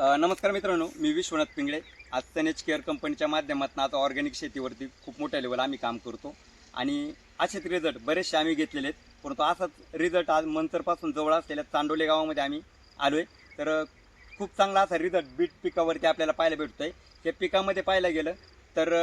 नमस्कार मित्रांनो मी विश्वनाथ पिंगळे. आज सनेज केअर कंपनीच्या माध्यमातून आता ऑर्गॅनिक शेतीवरती खूप मोठ्या लेवल आम्ही काम करतो. आणि असेच रिझल्ट बरेचसे आम्ही घेतलेले आहेत. परंतु असाच रिझल्ट आज मंचरपासून जवळ असलेल्या चांडोले गावामध्ये आम्ही आलो आहे तर खूप चांगला असा रिझल्ट बीट पिकावरती आपल्याला पाहायला भेटतो आहे त्या पिकामध्ये पाहायला गेलं तर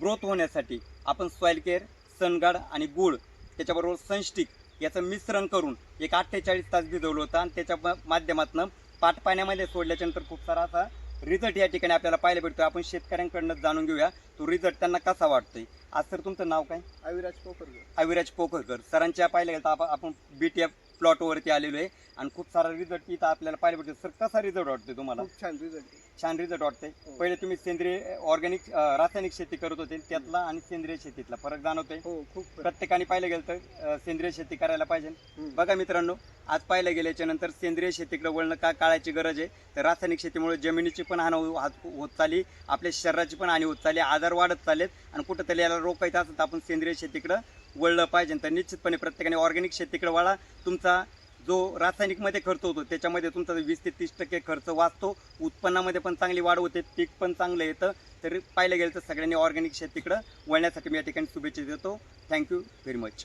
ग्रोथ होण्यासाठी आपण सॉईल केअर सनगाड आणि गुळ त्याच्याबरोबर सनस्टिक याचं मिश्रण करून एक अठ्ठेचाळीस तास भिजवलं होतं. आणि त्याच्या माध्यमातून पाट पाण्यामध्ये सोडल्याच्यानंतर खूप सारा असा रिझल्ट या ठिकाणी आपल्याला पाहायला भेटतो आपण शेतकऱ्यांकडनं जाणून घेऊया तो रिझल्ट त्यांना कसा वाटतोय. आज सर तुमचं नाव काय? अविराज पोखरकर अविराज पोखरकर सरांच्या पाहिलं गेलं तर आपण- आपण बीटीएफ प्लॉटवरती आलेलो आहे. आणि खूप सारा रिझल्ट इथं आपल्याला पाहायला भेटतो सर कसा रिझल्ट वाटतोय तुम्हाला? खूप छान रिझल्ट छान रिझल्ट वाटतंय. हो. पहिले तुम्ही सेंद्रिय ऑर्गॅनिक रासायनिक शेती करत होते. त्यातला आणि सेंद्रिय शेतीतला फरक जाणवतोय. हो खूप. प्रत्येकाने पाहिलं गेलं तर अं, सेंद्रिय शेती करायला पाहिजे. हम्म. बघा मित्रांनो आज पाहिलं गेल्याच्यानंतर सेंद्रिय शेतीकडे वळणं का काळाची गरज आहे? तर रासायनिक शेतीमुळे जमिनीची पण हानी हो- हात- होत चालली. आपल्या शरीराची पण हानी होत चालली. आजार वाढत चाललेत. आणि कुठंतरी याला रोखायचं असेल तर आपण सेंद्रिय शेतीकडं वळलं पाहिजे तर निश्चितपणे प्रत्येकाने ऑर्गॅनिक शेतीकडे वळा. तुमचा जो रासायनिकमध्ये खर्च होतो त्याच्यामध्ये तुमचा वीस ते तीस टक्के खर्च वाचतो. उत्पन्नामध्ये पण चांगली वाढ होते पीक पण चांगलं येतं. तर पाहिलं गेलं तर सगळ्यांनी ऑर्गॅनिक शेतीकडं वळण्यासाठी मी या ठिकाणी शुभेच्छा देतो. Thank you very much